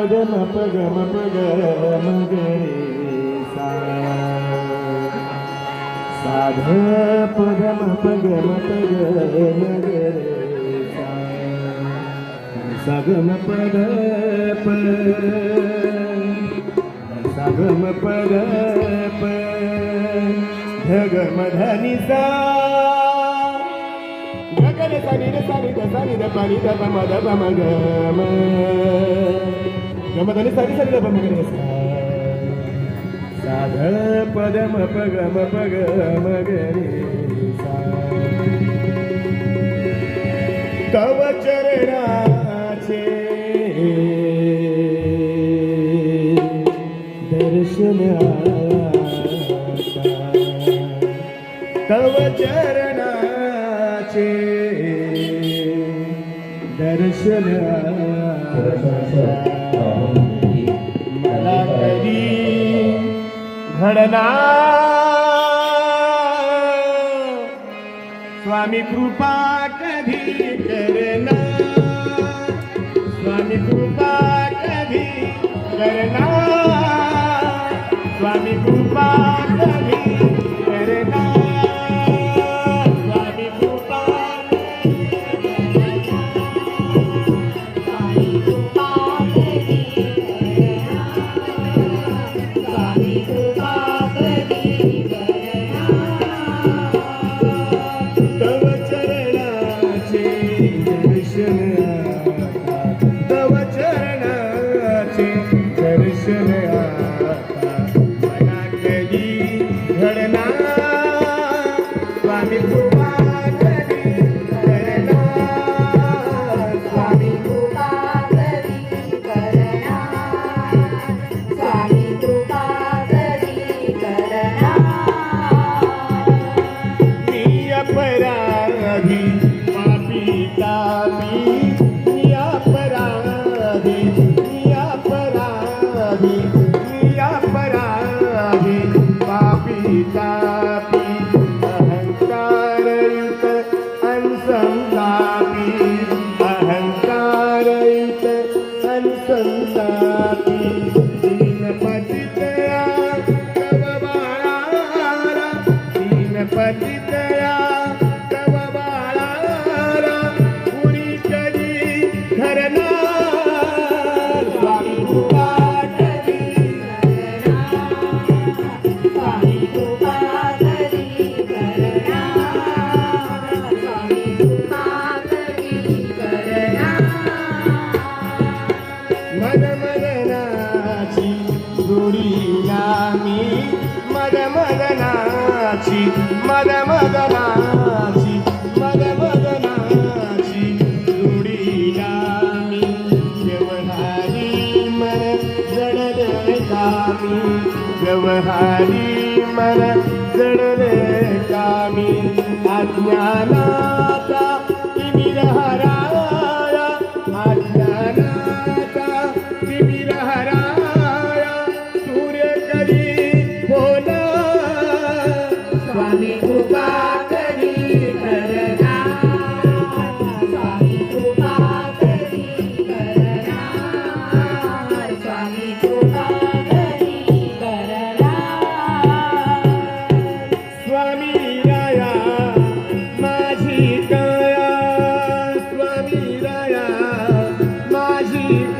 पद म प ग म प ग म ग रे सा साध पद म प ग म प ग म ग रे सा। सा ग म प ग प सा ग म प ग प ध ग म ध नि सा ग ग रे सा नि रे सा नि द सा नि द प नि द प म द प म ग म ग म ध नि सा नि सा नि द प म ग रे सा साध पद म प ग म प ग म ग रे सा तव चरणाचे. दर्शन आता. तव चरणाचे दर्शन घडला स्वामी कृपा कधी करणार स्वामी कृपा कधी करणार स्वामी कृपा कधी मी मदमदनाची मदमदनाची मदमदनाची जोडीला मी व्यवहारी मन जडले कामी व्यवहारी मन जडले कामी अज्ञानाचा Amen.